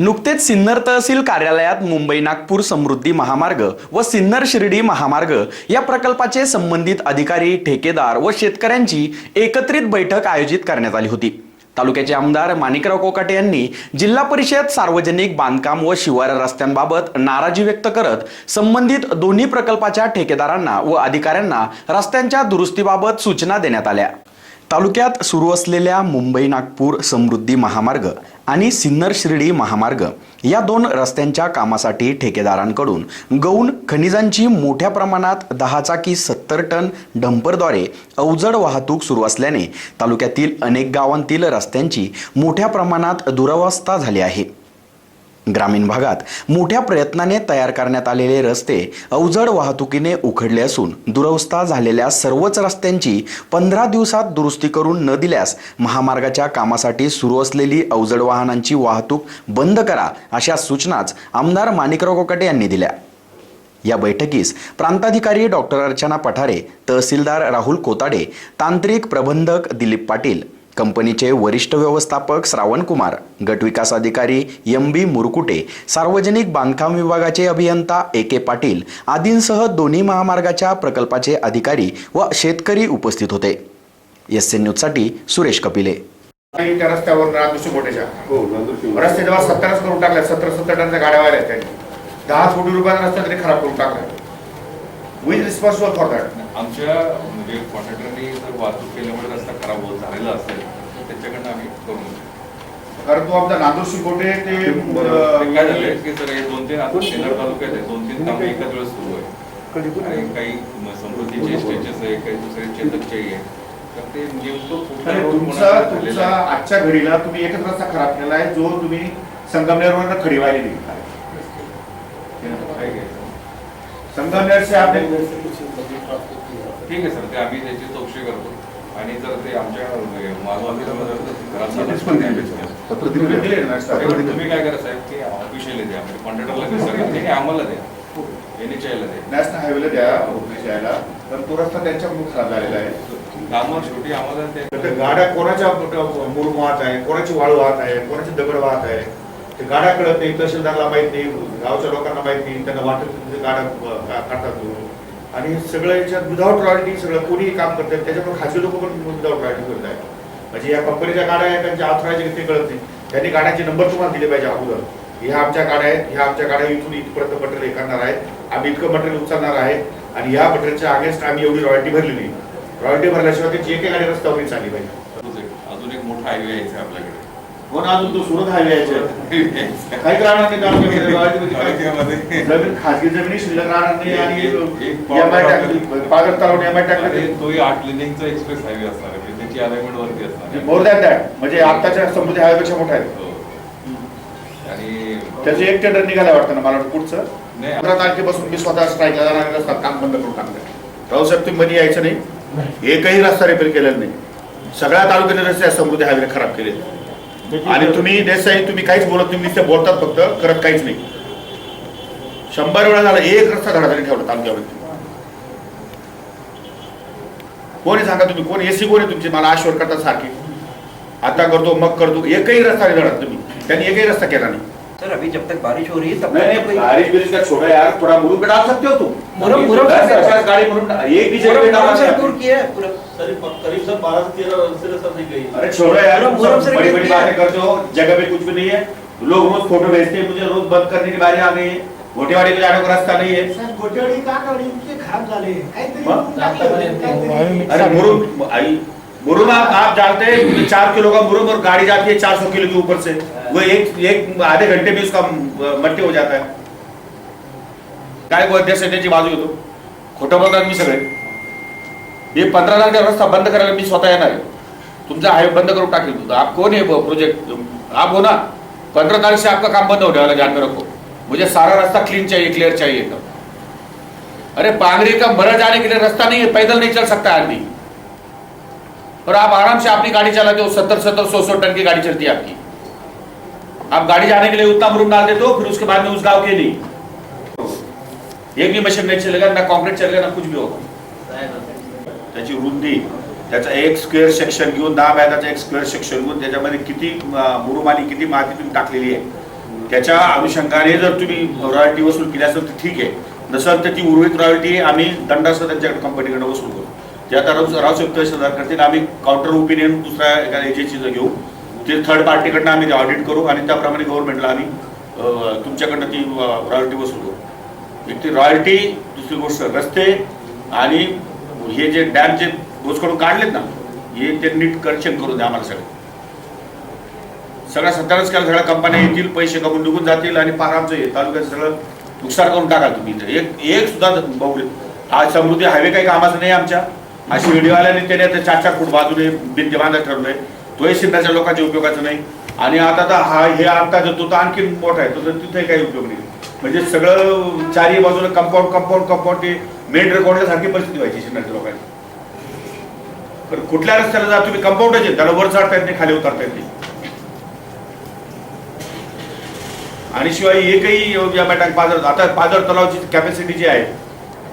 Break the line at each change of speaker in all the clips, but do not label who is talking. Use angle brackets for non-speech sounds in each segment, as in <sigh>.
नुकतेच सिन्नर तहसील कार्यालयात मुंबई नागपूर समृद्धी महामार्ग व सिन्नर शिर्डी महामार्ग या प्रकल्पाचे संबंधित अधिकारी ठेकेदार व शेतकऱ्यांची एकत्रित बैठक आयोजित करण्यात आली होती तालुक्याचे आमदार माणिकराव कोकाटे यांनी जिल्हा परिषद सार्वजनिक बांधकाम व शिवार रस्त्यांबाबत नाराजी व्यक्त करत संबंधित दोन्ही प्रकल्पाच्या ठेकेदारांना व अधिकाऱ्यांना रस्त्यांच्या दुरुस्तीबाबत सूचना देण्यात आल्या तालुक्यात सुरू असलेल्या मुंबई नागपूर समृद्धी महामार्ग आणि सिन्नर शिर्डी महामार्ग या दोन रस्त्यांच्या कामासाठी ठेकेदारांकडून गौण खनिजांची मोठ्या प्रमाणात दहाचा की सत्तर टन डंपरद्वारे अवजड वाहतूक सुरू असल्याने तालुक्यातील अनेक गावांतील रस्त्यांची मोठ्या प्रमाणात दुरावस्था झाली आहे ग्रामीण भागात मोठ्या प्रयत्नाने तयार करण्यात आलेले रस्ते अवजड वाहतुकीने उखडले असून दुरवस्था झालेल्या सर्वच रस्त्यांची पंधरा दिवसात दुरुस्ती करून न दिल्यास महामार्गाच्या कामासाठी सुरू असलेली अवजड वाहनांची वाहतूक बंद करा अशा सूचनाच आमदार माणिकराव कोकाटे यांनी दिल्या या बैठकीस प्रांताधिकारी डॉक्टर अर्चना पठारे तहसीलदार राहुल कोताडे तांत्रिक प्रबंधक दिलीप पाटील कंपनीचे वरिष्ठ व्यवस्थापक श्रावण कुमार गटविकास अधिकारी एम बी मुरकुटे सार्वजनिक बांधकाम विभागाचे अभियंता ए के पाटील आदींसह दोन्ही महामार्गाच्या प्रकल्पाचे अधिकारी व शेतकरी उपस्थित होते एस एन न्यूजसाठी सुरेश कपिले
रस्त्यावर हो, रस्ते जेव्हा सत्तरच करून टाकल्या सत्तर सत्तर टनच्या गाड्या व्हायला त्यांनी दहा कोटी रुपयाचा रस्ता तरी खराब करून टाकला विथ रिस्पॉन्सिबल फॉर दॅट
आमच्या म्हणजे कॉन्ट्रॅक्टरनी जर वाहतूक केल्यामुळे रस्ता खराब होत झालेला असेल तर त्यांच्याकडनं आम्ही करून
कारण तो आपला नांदूरशी गोटे ते
काय झालंय की सर हे दोन तीन आता शेलार तालुक्यात आहे दोन तीन कामं एकाच वेळेस सुरू आहे आणि काही समृद्धीचे स्टेचेस आहे काही दुसरे चेतकचे आहे
तुमचा तुमचा आजच्या घडीला तुम्ही एकच रस्ता खराब केला आहे जो तुम्ही संगमनेरवर खडी व्हायला निघता संगमनेरचे आपले
ठीक आहे सर ते आम्ही त्याची चौकशी करतो आणि जर ते आमच्या म्हणजे तुम्ही काय करा साहेब की ऑफिशियली द्या म्हणजे कॉन्ट्रॅक्टरला द्या आम्हाला द्या एनएचआयला द्या
नॅशनल हायवेला द्या ओपीसीआयला तर तो रस्ता त्यांच्या मुख झालेला आहे कामं शेवटी आम्हाला ते गाड्या कोणाच्या मूळ वाहत आहे कोणाची वाळू वाहत आहे कोणाची दगड वाहत आहे ते गाड्या कळत नाही तहसीलदारला माहित नाही गावच्या लोकांना माहित नाही त्यांना वाटत गाड्या काढतात आणि सगळं याच्यात विदाऊट रॉयल्टी सगळं कोणीही काम करतात त्याच्यामुळे खाजगी लोक पण विदाऊट रॉयल्टी करत आहेत म्हणजे या कंपनीच्या गाड्या आहेत त्यांच्या ऑथरायझे ते कळत नाही त्यांनी गाड्यांचे नंबर तुम्हाला दिले पाहिजे अगोदर ह्या आमच्या गाड्या आहेत ह्या आमच्या गाड्या इथून इथपर्यंत मटेरियल करणार आहेत आम्ही इतकं मटेरियल उचलणार आहे आणि या मटेरियलच्या अगेन्स्ट आम्ही एवढी रॉयल्टी भरलेली रॉयल्टी भरल्याशिवाय त्याची एक गाडी रस्त्यावर चालली पाहिजे
अजून एक मोठा हायवे यायचा आपल्याकडे
हो ना तुमचं सुरत हायवे यायचं काही राहणार नाही आमच्याकडे <laughs> जमीन खाजगी जमिनी शिल्लक राहणार नाही आणि एम पागर तलाव एम आय
तोही आठ लिनिंगचा एक्सप्रेस हायवे असणार आहे म्हणजे त्याची अलाइनमेंट वरती असणार
मोर दॅन दॅट म्हणजे आताच्या समृद्धी हायवेपेक्षा मोठा आहे हो. आणि त्याचे एक टेंडर निघाला वाटतं ना मला पुढचं पंधरा तारखेपासून मी स्वतः स्ट्राईकला जाणार रस्ता काम बंद करून टाकलं रावसाहेब तुम्ही मध्ये यायचं नाही एकही रस्ता रिपेअर केलेला नाही सगळ्या तालुक्याने रस्ते समृद्धी हायवे खराब केले आणि तुम्ही देसाई तुम्ही काहीच बोलत तुम्ही नुसते बोलतात फक्त करत काहीच नाही शंभर वेळा झाला एक रस्ता धडाधडी ठेवला तालुक्यावरती कोणी सांगा तुम्ही कोण एसी कोण आहे तुमची मला आश्वर करता सारखी आता करतो मग करतो एकही रस्ता नाही धडत तुम्ही त्यांनी एकही रस्ता केला नाही
सर अभि जब तक बारिश हो रही है तब नहीं,
नहीं बारिश का छोड़ा यार थोड़ा मुंह सकते हो तुम मुरम मुरम तो गाड़ी मुरम हाँ, एक भी जगह
है किया है पूरा सर करीब सर 12 से 13 से नहीं गई
अरे छोड़ो यार मुरम बड़ी बड़ी बातें जगह पे कुछ भी नहीं है लोग रोज फोटो भेजते हैं मुझे रोज बंद करने की बारी आ गए घोटेवाड़ी को जाने का रास्ता नहीं है सर का गाड़ी खराब तो हाँ? तो अरे मुरम आई मुरुम आप, आप जानते हैं चार किलो का मुरुम और गाड़ी जाती है चार सौ किलो के ऊपर से वो एक एक आधे घंटे में उसका मट्टी हो जाता है काय अध्यक्ष त्याची बाजू होतो खोटं बोलतात मी सगळे हे पंधरा लाख रस्ता बंद करायला मी स्वतः येणार आहे तुमचा हायवे बंद करून टाकेल तुझा आप कोण है प्रोजेक्ट आप हो ना पंद्रह तारखे से आपका काम बंद होने वाला ध्यान रखो मुझे म्हणजे सारा रस्ता क्लीन चाहिए क्लियर चाहिए एकदम अरे पांगरी का बरं जाने के लिए रस्ता नहीं है पैदल नहीं चल सकता आदमी और आप आराम से अपनी गाड़ी चलाते हो सत्तर सत्तर सौ सौ टन की गाड़ी चलती है आपकी आप गाड़ी जाने के लिए उतना मरूम डाल देते हो फिर उसके बाद में उस गाव के लिए एक भी मशीन नहीं चलेगा ना कॉन्क्रीट चलेगा ना कुछ भी होगा त्याची रुंदी त्याचा एक स्क्वेअर सेक्शन घेऊन दहा मॅदाचा एक स्क्वेअर सेक्शन घेऊन त्याच्यामध्ये किती मुरुम किती माती तुम्ही टाकलेली आहे त्याच्या अनुषंगाने जर तुम्ही रॉयल्टी वसूल केली असेल तर ठीक आहे नसेल तर ती उर्वरित रॉयल्टी आम्ही दंडासह त्यांच्याकडे कंपनीकडे वसूल करू ते आता राहू शकतो सरकार करतील आम्ही काउंटर ओपिनियन दुसऱ्या एका एजन्सीचं घेऊ ते थर्ड पार्टीकडनं आम्ही ऑडिट करू आणि त्याप्रमाणे गव्हर्नमेंटला आम्ही तुमच्याकडनं ती रॉयल्टी वसूल करू एक रॉयल्टी दुसरी गोष्ट रस्ते आणि हे जे डॅम जे करून काढलेत ना हे ते नीट करेक्शन करून द्या आम्हाला सगळं सगळ्या सत्तावीस काल सगळ्या कंपन्या येतील पैसे कमून निघून जातील आणि पार आमचं हे तालुक्याचं सगळं नुकसान करून टाका तुम्ही इथं एक एक सुद्धा बघूया हा समृद्धी हायवे काही कामाचं नाही आमच्या अशी शिर्डीवाल्याने त्याने आता चार चार फूट बाजूने भिंती बांधा ठरवलंय तोही सिद्धाच्या लोकांच्या उपयोगाचं नाही आणि आता तर हा हे आता जर तो तर आणखी मोठा आहे तो तिथे काही उपयोग नाही म्हणजे सगळं चारही बाजूला कंपाऊंड कंपाऊंड कंपाऊंड ते मेन रेकॉर्ड सारखी परिस्थिती व्हायची शिवण्याच्या लोकांची तर कुठल्या रस्त्याला जा तुम्ही कंपाऊंडच आहे त्याला वर चढता येत खाली उतरता येत आणि शिवाय एकही या पाजर आता पाजर तलावची कॅपॅसिटी जी आहे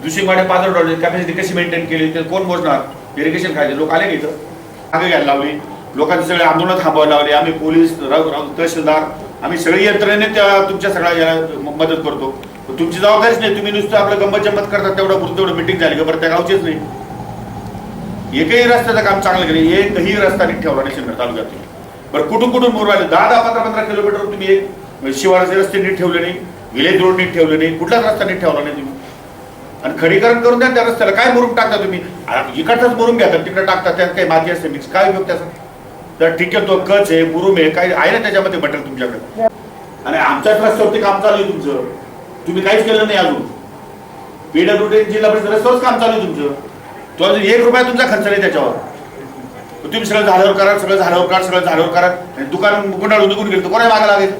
दुसरी माडे पाजर तलावची कॅपॅसिटी कशी मेंटेन केली ते कोण मोजणार इरिगेशन खायचे लोक आले इथं आग घ्यायला लावली लोकांचे सगळे आंदोलन थांबवायला लावले आम्ही पोलीस तहसीलदार आम्ही सगळी यंत्रणेने त्या तुमच्या सगळ्या मदत करतो तुमची जबाबदारीच नाही तुम्ही नुसतं आपलं गंमत जंमत करता तेवढं पुरतं तेवढं मिटिंग झाली का बरं त्या गावचीच नाही एकही रस्त्याचं काम चांगलं केलं एकही रस्ता नीट ठेवला नाही शिंदर तालुक्यात बरं कुठून कुठून मोर आले दहा दहा पंधरा पंधरा किलोमीटर तुम्ही एक शिवाराचे रस्ते नीट ठेवले नाही विलेज रोड नीट ठेवले नाही कुठलाच रस्ता नीट ठेवला नाही तुम्ही आणि खडीकरण करून द्या त्या रस्त्याला काय मुरुम टाकता तुम्ही इकडचाच मुरुम घ्या तिकडे टाकता त्यात काही माती असते मिक्स काय उपयोग त्याचा तर ठीक आहे तो कच आहे मुरुम आहे काही आहे ना त्याच्यामध्ये मटेरियल तुमच्याकडे आणि आमच्या ट्रस्टवरती काम चालू आहे तुमचं तुम्ही काहीच केलं नाही अजून पीडब्ल्यूडी जिल्हा परिषद रस्त्यावरच काम चालू आहे तुमचं तो अजून एक रुपया तुमचा खर्च नाही त्याच्यावर तुम्ही सगळं झाडावर करा सगळं झाडावर करा सगळं झाडावर करा आणि दुकान गुंडाळून दुकून गेलं तर कोणा मागा लागेल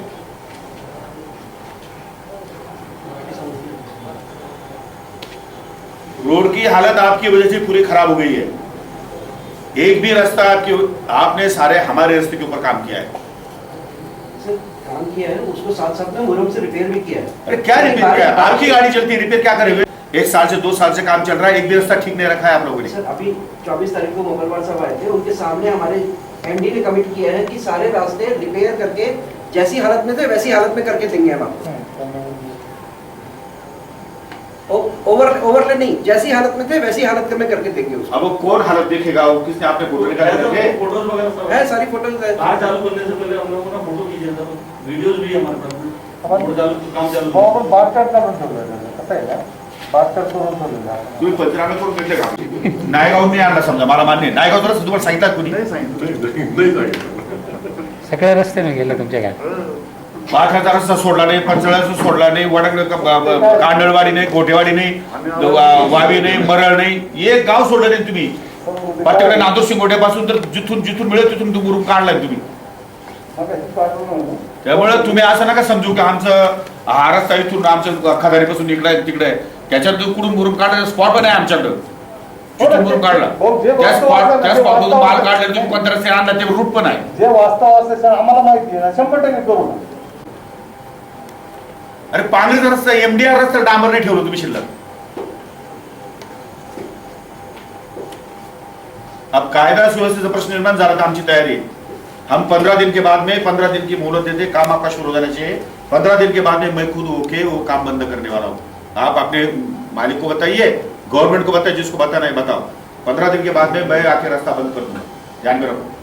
रोड की हालत आपकी वजह से पूरी खराब हो गई है एक भी रास्ता आपके आपने सारे हमारे रास्ते के ऊपर काम किया है
काम किया है उसको साथ साथ में से रिपेयर भी किया है
अरे क्या रिपेयर किया आपकी गाड़ी चलती है रिपेयर क्या करे हुए एक साल से दो साल से काम चल रहा है एक भी रास्ता ठीक नहीं रखा है आप लोगों ने
सर अभी 24 तारीख को मंगलवार साहब आए थे उनके सामने हमारे एमडी ने कमिट किया है कि सारे रास्ते रिपेयर करके जैसी हालत में थे वैसी हालत में करके देंगे हम आप ओवर ओवरले नहीं जैसी हालत में थे वैसी हालत में करके देंगे उसको
अब वो कौन हालत देखेगा वो किसने आपने फोटो
निकाले थे फोटोज वगैरह सब है सारी फोटोज है
बाहर चालू करने से पहले हम लोगों ने फोटो की जरूरत है वीडियोस भी हमारे पास हमारे चालू काम चालू हो और बात करना बंद है पता है ना तुम्ही पंचनामे करून घेतले का नायगाव मी आणला मान्य नायगाव तरच तुम्हाला सांगितलं कुणी सगळ्या महाराष्ट्राचा रस्ता सोडला नाही पंचाळा सोडला नाही वडग कांडळवाडी नाही गोटेवाडी नाही वावी नाही मरळ नाही एक गाव सोडलं नाही तुम्ही पाठ्याकडे नादोशी पासून तर जिथून जिथून मिळेल तिथून तुम्ही काढलाय तुम्ही त्यामुळे तुम्ही असं नका समजू की आमचं हा रस्ता इथून आमच्या पासून इकडे तिकडे त्याच्यात कुठून मुरुम काढला स्पॉट पण आहे आमच्याकडं मुरुम काढला त्या स्पॉट त्या स्पॉट मधून माल काढला तुम्ही कोणत्या ते रूट पण आहे
जे वास्तव असेल आम्हाला माहिती आहे शंभर टक्के करू
अरे पांगरीचा रस्ता एमडीआर रस्ता डांबर नाही ठेवलं तुम्ही शिल्लक अब कायदा सुव्यवस्थेचा प्रश्न निर्माण झाला तर आमची तयारी हम पंधरा दिन के बाद में पंधरा दिन की मोहलत देते काम आपका शुरू झाल्याचे पंधरा दिन के बाद में मैं खुद ओके वो काम बंद करने वाला हूँ आप अपने मालिक को बताइए गवर्नमेंट को बताइए जिसको बताना है बताओ पंद्रह दिन के बाद में मैं आके रास्ता बंद कर दूंगा ध्यान में रखो